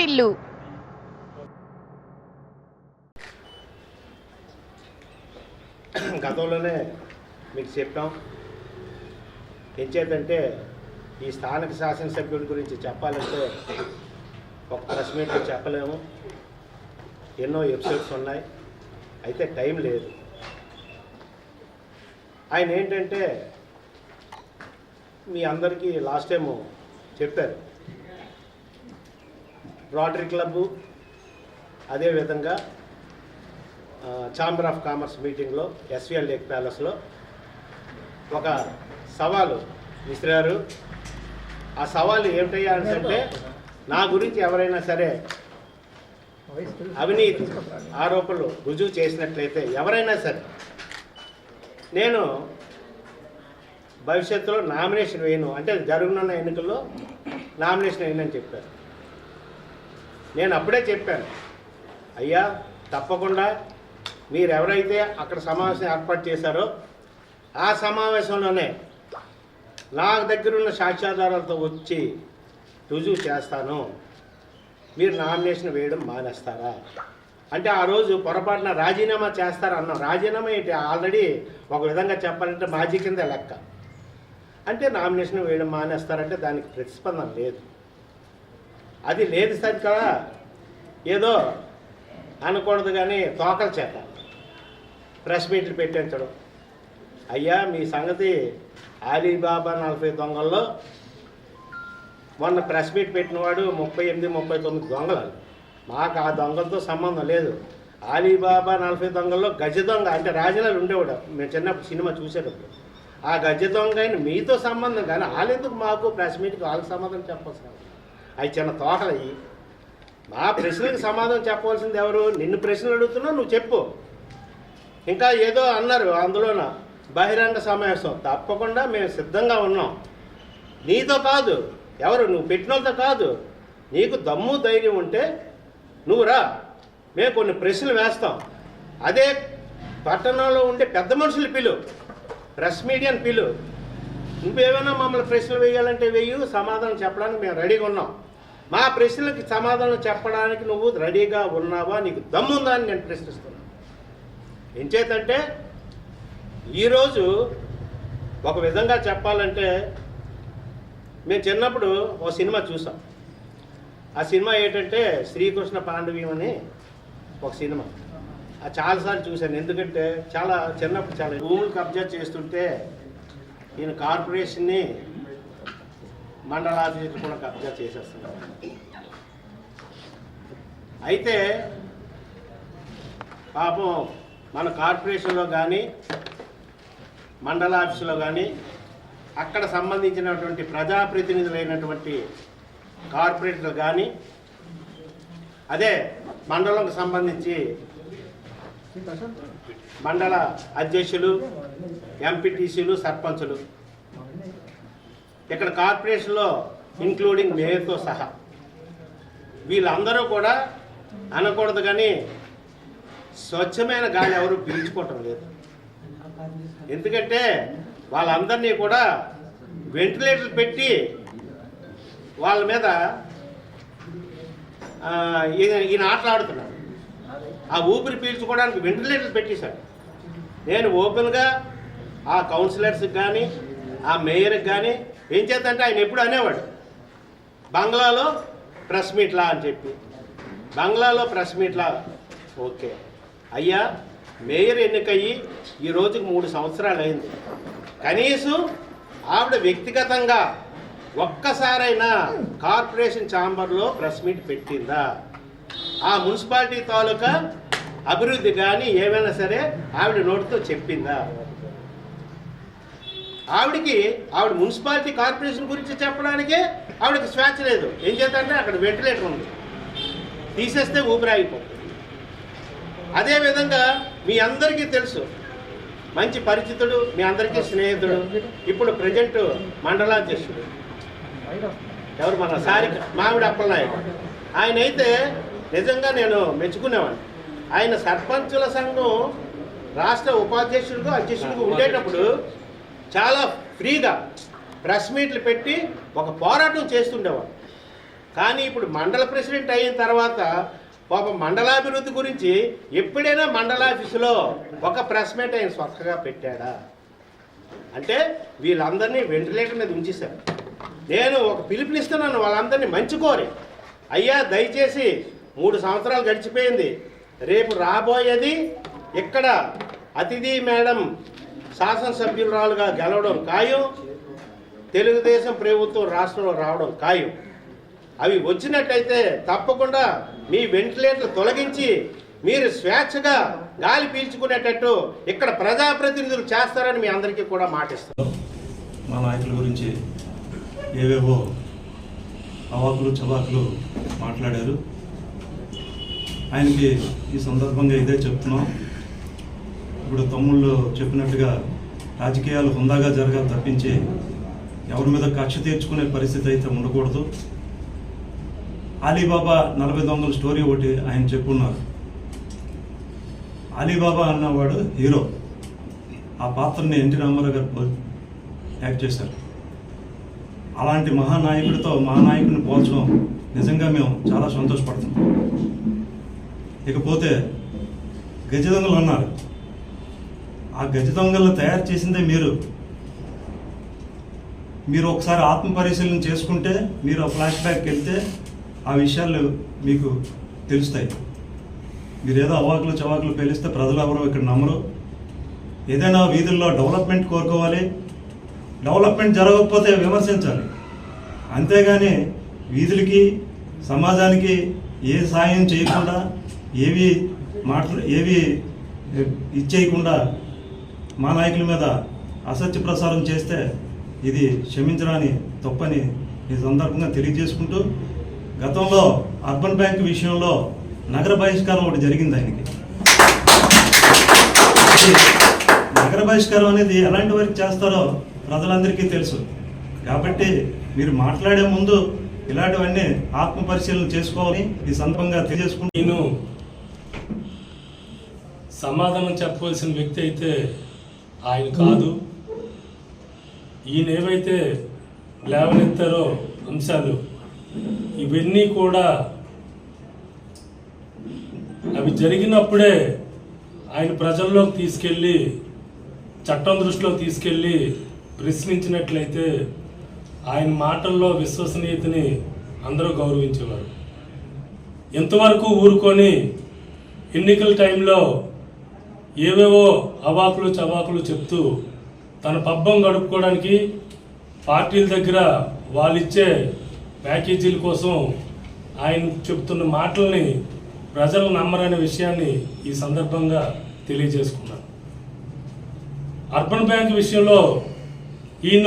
Bill గతంలోనే మీకు చెప్పాం. ఎంచేతంటే ఈ స్థానిక శాసనసభ్యుడి గురించి చెప్పాలంటే ఒక ప్రెస్ చెప్పలేము. ఎన్నో ఎపిసోడ్స్ ఉన్నాయి. అయితే టైం లేదు. ఆయన ఏంటంటే మీ అందరికీ లాస్ట్ టైము చెప్పారు. రోటరీ క్లబ్బు అదేవిధంగా ఛాంబర్ ఆఫ్ కామర్స్ మీటింగ్లో ఎస్విఎల్ లేక్ ప్యాలెస్లో ఒక సవాలు విసిరారు. ఆ సవాలు ఏమిటయ్యా అంటే నా గురించి ఎవరైనా సరే అవినీతి ఆరోపణలు రుజువు చేసినట్లయితే ఎవరైనా సరే నేను భవిష్యత్తులో నామినేషన్ వేయను. అంటే జరగనున్న ఎన్నికల్లో నామినేషన్ వేయనని చెప్పారు. నేను అప్పుడే చెప్పాను. అయ్యా తప్పకుండా మీరు ఎవరైతే అక్కడ సమావేశం ఏర్పాటు చేశారో ఆ సమావేశంలోనే నా దగ్గరున్న సాక్ష్యాధారాలతో వచ్చి రుజువు చేస్తాను. మీరు నామినేషన్ వేయడం మానేస్తారా? అంటే ఆ రోజు పొరపాటున రాజీనామా చేస్తారన్నాం రాజీనామా ఏంటి? ఆల్రెడీ ఒక విధంగా చెప్పాలంటే మాజీ కింద లెక్క. అంటే నామినేషన్ వేయడం మానేస్తారంటే దానికి ప్రతిస్పందన లేదు. అది లేదు సార్ కదా ఏదో అనకూడదు కానీ తోకల చేత. ప్రెస్ మీట్లు పెట్టించడం. అయ్యా మీ సంగతి అలీబాబా నలభై దొంగల్లో. మొన్న ప్రెస్ మీట్ పెట్టినవాడు ముప్పై ఎనిమిది ముప్పై తొమ్మిది దొంగలు. మాకు ఆ దొంగలతో సంబంధం లేదు. అలీబాబా నలభై దొంగల్లో గజ దొంగ అంటే రాజులాలు ఉండేవాడు. మేము చిన్నప్పుడు సినిమా చూసేటప్పుడు. ఆ గజ దొంగ అయిన మీతో సంబంధం కానీ వాళ్ళెందుకు మాకు ప్రెస్ మీట్కి వాళ్ళకి సంబంధం చెప్పాల్సిన అవి చిన్న తోటలు నా మా ప్రశ్నలకు సమాధానం చెప్పవలసింది ఎవరు? నిన్ను ప్రశ్నలు అడుగుతున్నా నువ్వు చెప్పు. ఇంకా ఏదో అన్నారు అందులోన బహిరంగ సమావేశం. తప్పకుండా మేము సిద్ధంగా ఉన్నాం. నీతో కాదు. ఎవరు? నువ్వు పెట్టినోళ్ళతో కాదు. నీకు దమ్ము ధైర్యం ఉంటే నువ్వు రా. మేము కొన్ని ప్రశ్నలు వేస్తాం. అదే పట్టణంలో ఉండే పెద్ద మనుషులు పిలు. ప్రెస్ మీడియాని పిలు. నువ్వేమైనా మమ్మల్ని ప్రశ్నలు వేయాలంటే వెయ్యి సమాధానం చెప్పడానికి మేము రెడీగా ఉన్నాం. మా ప్రశ్నలకి సమాధానం చెప్పడానికి నువ్వు రెడీగా ఉన్నావా? నీకు దమ్ముందా అని నేను ప్రశ్నిస్తున్నాను. ఎంచేతంటే ఈరోజు ఒక విధంగా చెప్పాలంటే మేము చిన్నప్పుడు ఒక సినిమా చూసాం. ఆ సినిమా ఏంటంటే శ్రీకృష్ణ పాండవ్యం అని ఒక సినిమా. అది చాలాసార్లు చూశాను. ఎందుకంటే చాలా చిన్నప్పుడు చాలా భూములు కబ్జా చేస్తుంటే ఈయన కార్పొరేషన్ని మండల ఆఫీసులు కూడా కబ్జా చేసేస్తున్నారు. అయితే పాపం మన కార్పొరేషన్లో కానీ మండల ఆఫీసులో కానీ అక్కడ సంబంధించినటువంటి ప్రజాప్రతినిధులైనటువంటి కార్పొరేట్లు కానీ అదే మండలంకు సంబంధించి మండల అధ్యక్షులు ఎంపీటీసీలు సర్పంచులు. ఇక్కడ కార్పొరేషన్లో ఇంక్లూడింగ్ మేయర్తో సహా. వీళ్ళందరూ కూడా అనకూడదు కానీ స్వచ్ఛమైన గాలి ఎవరు పీల్చుకోవటం లేదు. ఎందుకంటే వాళ్ళందరినీ కూడా వెంటిలేటర్లు పెట్టి వాళ్ళ మీద ఈయన ఆటలాడుతున్నారు. ఆ ఊపిరి పీల్చుకోవడానికి వెంటిలేటర్స్ పెట్టేశాడు. నేను ఓపెన్గా ఆ కౌన్సిలర్స్కి కానీ ఆ మేయర్కి కానీ ఏం చేద్దంటే ఆయన ఎప్పుడు అనేవాడు బంగ్లాలో ప్రెస్ మీట్లా అని చెప్పి. బంగ్లాలో ప్రెస్ మీట్లా ఓకే. అయ్యా మేయర్ ఎన్నికయ్యి ఈ రోజుకి మూడు సంవత్సరాలు అయింది. కనీసం ఆవిడ వ్యక్తిగతంగా ఒక్కసారైనా కార్పొరేషన్ ఛాంబర్లో ప్రెస్ మీట్ పెట్టిందా? ఆ మున్సిపాలిటీ తాలూకా అభివృద్ధి కానీ ఏమైనా సరే ఆవిడ నోటితో చెప్పిందా? ఆవిడికి ఆవిడ మున్సిపాలిటీ కార్పొరేషన్ గురించి చెప్పడానికే ఆవిడకి స్వేచ్ఛ లేదు. ఏం చేద్దంటే అక్కడ వెంటిలేటర్ ఉంది. తీసేస్తే ఊపిరాగిపోతుంది. అదేవిధంగా మీ అందరికీ తెలుసు మంచి పరిచితుడు మీ అందరికీ స్నేహితుడు ఇప్పుడు ప్రజెంట్ మండలాధ్యక్షుడు. ఎవరు మన సారి మామిడి అప్పలనాయకుడు ఆయన అయితే నిజంగా నేను మెచ్చుకునేవాడిని. ఆయన సర్పంచుల సంఘం రాష్ట్ర ఉపాధ్యక్షుడిగా అధ్యక్షుడిగా ఉండేటప్పుడు చాలా ఫ్రీగా ప్రెస్ మీట్లు పెట్టి ఒక పోరాటం చేస్తుండేవాడు. కానీ ఇప్పుడు మండల ప్రెసిడెంట్ అయిన తర్వాత పాప మండలాభివృద్ధి గురించి ఎప్పుడైనా మండలాఫీసులో ఒక ప్రెస్ మీట్ ఆయన స్వతహగా పెట్టాడా? అంటే వీళ్ళందరినీ వెంటిలేటర్ మీద ఉంచేశారు. నేను ఒక పిలుపునిస్తున్నాను వాళ్ళందరినీ మంచి కోరి అయ్యా దయచేసి మూడు సంవత్సరాలు గడిచిపోయింది. రేపు రాబోయేది ఇక్కడ అతిథి మేడం శాసనసభ్యురాలుగా గెలవడం ఖాయం. తెలుగుదేశం ప్రభుత్వం రాష్ట్రంలో రావడం ఖాయం. అవి వచ్చినట్టయితే తప్పకుండా మీ వెంటిలేటర్ తొలగించి మీరు స్వేచ్ఛగా గాలి పీల్చుకునేటట్టు ఇక్కడ ప్రజాప్రతినిధులు చేస్తారని మీ అందరికీ కూడా మాటిస్తాం మా నాయకుల గురించి ఏవేవో అవాకులు చవాకులు మాట్లాడారు. ఆయనకి ఈ సందర్భంగా ఇదే చెప్తున్నాం. ఇప్పుడు తమ్ముళ్ళు చెప్పినట్టుగా రాజకీయాలు హుందాగా జరగాలి తప్పించి ఎవరి మీద కక్ష తీర్చుకునే పరిస్థితి అయితే ఉండకూడదు. అలీబాబా నలభై దొంగల స్టోరీ ఒకటి ఆయన చెప్పున్నారు. అలీబాబా అన్నవాడు హీరో. ఆ పాత్రని ఎన్టీ రామారావు గారు యాక్ట్ చేశారు. అలాంటి మహానాయకుడితో మహానాయకుడిని పోల్చడం నిజంగా మేము చాలా సంతోషపడుతున్నాం. ఇకపోతే గజ దొంగలు ఉన్నారు ఆ గజ దొంగలను తయారు చేసిందే మీరు. మీరు ఒకసారి ఆత్మ పరిశీలన చేసుకుంటే మీరు ఆ ఫ్లాష్ బ్యాక్ వెళ్తే ఆ విషయాలు మీకు తెలుస్తాయి. మీరు ఏదో అవాకులు చవాకులు పేలిస్తే ప్రజలు ఎవరు ఇక్కడ నమ్మరు. ఏదైనా వీధుల్లో డెవలప్మెంట్ కోరుకోవాలి. డెవలప్మెంట్ జరగకపోతే విమర్శించాలి. అంతేగాని వీధులకి సమాజానికి ఏ సాయం చేయకుండా ఏవి మాటలు ఏవి ఇచ్చేయకుండా మా నాయకుల మీద అసత్య ప్రసారం చేస్తే ఇది క్షమించడాని తప్పని ఈ సందర్భంగా తెలియజేసుకుంటూ గతంలో అర్బన్ బ్యాంక్ విషయంలో నగర బహిష్కారం ఒకటి జరిగింది ఆయనకి. నగర బహిష్కారం అనేది ఎలాంటి వరకు చేస్తారో ప్రజలందరికీ తెలుసు. కాబట్టి మీరు మాట్లాడే ముందు ఇలాంటివన్నీ ఆత్మ పరిశీలన చేసుకోవాలని ఈ సందర్భంగా తెలియజేసుకుంటూ నేను సమాధానం చెప్పవలసిన వ్యక్తి అయితే ఆయన కాదు. ఈయన ఏవైతే లేవనెత్తారో అంశాలు ఇవన్నీ కూడా అవి జరిగినప్పుడే ఆయన ప్రజల్లోకి తీసుకెళ్ళి చట్టం దృష్టిలో తీసుకెళ్ళి ప్రశ్నించినట్లయితే ఆయన మాటల్లో విశ్వసనీయతని అందరూ గౌరవించేవారు. ఎంతవరకు ఊరుకొని ఎన్నికల టైంలో ఏవేవో అవాకులు చవాకులు చెప్తూ తన పబ్బం గడుపుకోవడానికి పార్టీల దగ్గర వాళ్ళిచ్చే ప్యాకేజీల కోసం ఆయన చెప్తున్న మాటల్ని ప్రజలు నమ్మరనే విషయాన్ని ఈ సందర్భంగా తెలియజేసుకున్నాను. అర్బన్ బ్యాంక్ విషయంలో ఈయన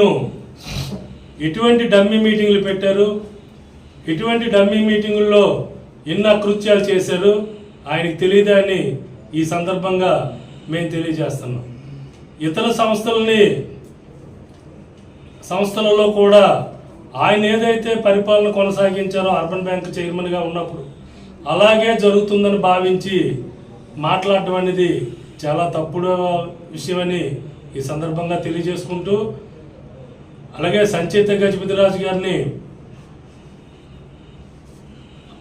ఎటువంటి డమ్మీ మీటింగ్లు పెట్టారు? ఎటువంటి డమ్మీ మీటింగుల్లో ఎన్ని అకృత్యాలు చేశారు? ఆయనకు తెలియదా అని ఈ సందర్భంగా మేము తెలియజేస్తున్నాం. ఇతర సంస్థలని సంస్థలలో కూడా ఆయన ఏదైతే పరిపాలన కొనసాగించారో అర్బన్ బ్యాంక్ చైర్మన్గా ఉన్నప్పుడు అలాగే జరుగుతుందని భావించి మాట్లాడటం అనేది చాలా తప్పుడు విషయమని ఈ సందర్భంగా తెలియజేసుకుంటూ అలాగే సంచేత గజపతిరాజు గారిని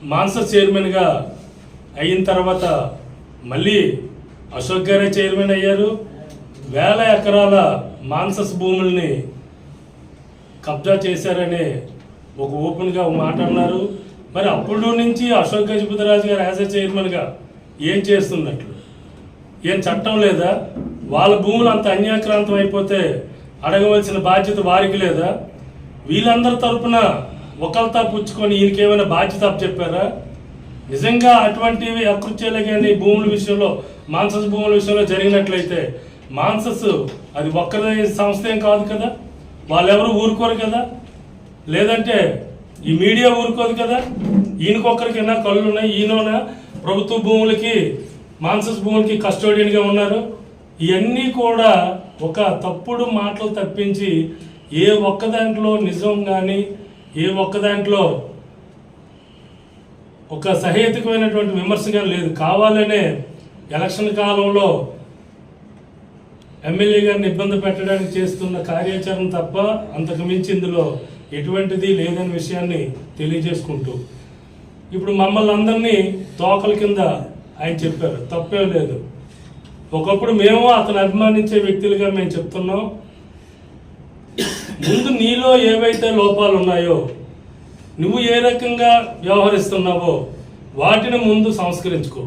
మాన్సర్ చైర్మన్గా అయిన తర్వాత మళ్ళీ అశోక్ గారే చైర్మన్ అయ్యారు. వేల ఎకరాల మాన్సస్ భూముల్ని కబ్జా చేశారనే ఒక ఓపెన్గా ఒక మాట అన్నారు. మరి అప్పుడు నుంచి అశోక్ గజపతిరాజు గారు యాజ్ ఎ చైర్మన్గా ఏం చేస్తున్నట్లు ఏం చట్టం లేదా? వాళ్ళ భూములు అంత అన్యాక్రాంతం అయిపోతే అడగవలసిన బాధ్యత వారికి లేదా? వీళ్ళందరి తరపున ఒకరితా పుచ్చుకొని ఈయనకేమైనా బాధ్యత చెప్పారా నిజంగా అటువంటివి అకృత్యాలు కానీ భూముల విషయంలో మాన్సస్ భూముల విషయంలో జరిగినట్లయితే మాన్సస్ అది ఒక్కరి సంస్థ ఏం కాదు కదా? వాళ్ళెవరు ఊరుకోరు కదా? లేదంటే ఈ మీడియా ఊరుకోదు కదా? ఈయనకొక్కరికి కళ్ళు ఉన్నాయి ఈయన ప్రభుత్వ భూములకి మాన్సస్ భూములకి కస్టోడియన్గా ఉన్నారు. ఇవన్నీ కూడా ఒక తప్పుడు మాటలు తప్పించి ఏ ఒక్క దాంట్లో నిజం కానీ ఏ ఒక్క దాంట్లో ఒక సహేతుకమైనటువంటి విమర్శ కానీ లేదు. కావాలనే ఎలక్షన్ కాలంలో ఎమ్మెల్యే గారిని ఇబ్బంది పెట్టడానికి చేస్తున్న కార్యాచరణ తప్ప అంతకు మించి ఇందులో ఎటువంటిది లేదనే విషయాన్ని తెలియజేసుకుంటూ. ఇప్పుడు మమ్మల్ని అందరినీ తోకల కింద ఆయన చెప్పారు. తప్పేం లేదు. ఒకప్పుడు మేము అతను అభిమానించే వ్యక్తులుగా మేము చెప్తున్నాం. ముందు నీలో ఏవైతే లోపాలు ఉన్నాయో నువ్వు ఏ రకంగా వ్యవహరిస్తున్నావో వాటిని ముందు సంస్కరించుకో.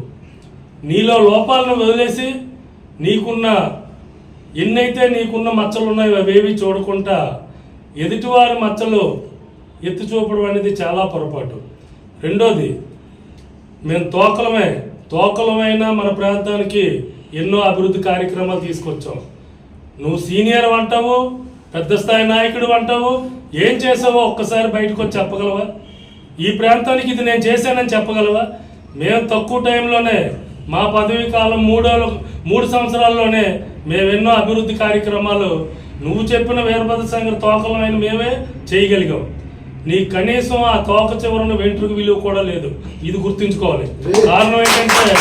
నీలో లోపాలను వదిలేసి నీకున్న ఎన్నైతే నీకున్న మచ్చలు ఉన్నాయో అవేవి చూడకుండా ఎదుటివారి మచ్చలు ఎత్తి చూపడం అనేది చాలా పొరపాటు. రెండోది మేము తోకలమే. తోకలమైన మన ప్రాంతానికి ఎన్నో అభివృద్ధి కార్యక్రమాలు తీసుకొచ్చాం. నువ్వు సీనియర్ అంటావు పెద్ద స్థాయి నాయకుడు అంటావు? ఏం చేసావో ఒక్కసారి బయటకు వచ్చి చెప్పగలవా? ఈ ప్రాంతానికి ఇది నేను చేశానని చెప్పగలవా? మేము తక్కువ టైంలోనే మా పదవీ కాలం మూడో మూడు సంవత్సరాల్లోనే మేము ఎన్నో అభివృద్ధి కార్యక్రమాలు నువ్వు చెప్పిన వీరభద్ర సంఘ తోకలమైన మేమే చేయగలిగాం. నీ కనీసం ఆ తోక చివరన వెంట్రుకు విలువ కూడా లేదు. ఇది గుర్తుంచుకోవాలి. కారణం ఏంటంటే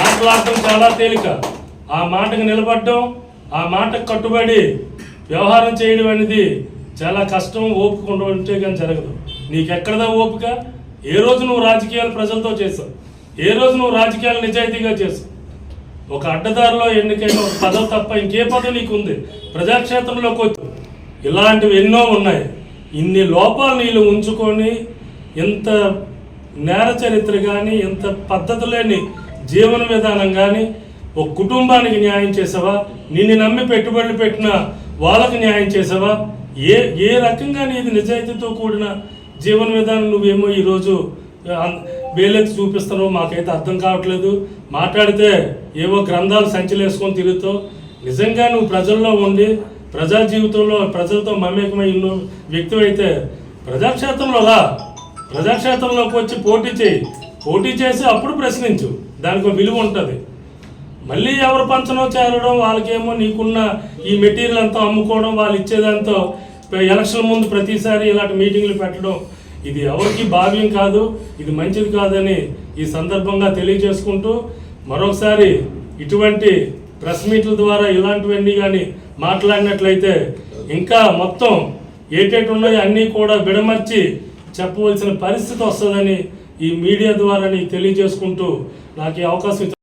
మాట్లాడటం చాలా తేలిక. ఆ మాటకు నిలబడడం ఆ మాటకు కట్టుబడి వ్యవహారం చేయడం అనేది చాలా కష్టం ఓపిక ఉంటే కానీ జరగదు. నీకెక్కడదా ఓపిక? ఏ రోజు నువ్వు రాజకీయాలు ప్రజలతో చేస్తావు? ఏ రోజు నువ్వు రాజకీయాలు నిజాయితీగా చేస్తావు? ఒక అడ్డదారిలో ఎన్నికైన ఒక పదవి తప్ప ఇంకే పదవి నీకు ఉంది ప్రజాక్షేత్రంలోకి వచ్చి ఇలాంటివి ఎన్నో ఉన్నాయి. ఇన్ని లోపాలు నీళ్ళు ఉంచుకొని ఇంత నేర చరిత్ర కానీ ఇంత పద్ధతి లేని జీవన విధానం కానీ ఒక కుటుంబానికి న్యాయం చేసావా? నిన్ను నమ్మి పెట్టుబడులు పెట్టిన వాళ్ళకు న్యాయం చేసావా? ఏ ఏ రకంగా నీది నిజాయితీతో కూడిన జీవన విధానం నువ్వేమో ఈరోజు వేలెత్తి చూపిస్తున్నావు మాకైతే అర్థం కావట్లేదు. మాట్లాడితే ఏవో గ్రంథాలు సంచలేసుకొని తిరుగుతావు. నిజంగా నువ్వు ప్రజల్లో ఉండి ప్రజా జీవితంలో ప్రజలతో మమేకమై ఉన్న వ్యక్తి అయితే ప్రజాక్షేత్రంలో రా. ప్రజాక్షేత్రంలోకి వచ్చి పోటీ చేయి. పోటీ చేసి అప్పుడు ప్రశ్నించు. దానికి విలువ ఉంటుంది. మళ్ళీ ఎవరు పంచనో చేరడం వాళ్ళకేమో నీకున్న ఈ మెటీరియల్ అంతా అమ్ముకోవడం వాళ్ళు ఇచ్చేదాంతో ఎలక్షన్ ముందు ప్రతిసారి ఇలాంటి మీటింగ్లు పెట్టడం ఇది ఎవరికి భావ్యం కాదు ఇది మంచిది కాదని ఈ సందర్భంగా తెలియజేసుకుంటూ మరొకసారి ఇటువంటి ప్రెస్ మీట్ల ద్వారా ఇలాంటివన్నీ కానీ మాట్లాడినట్లయితే ఇంకా మొత్తం ఏటేటి ఉన్నాయో అన్నీ కూడా విడమర్చి చెప్పవలసిన పరిస్థితి వస్తుందని ఈ మీడియా ద్వారా నీకు తెలియజేసుకుంటూ నాకు ఈ అవకాశం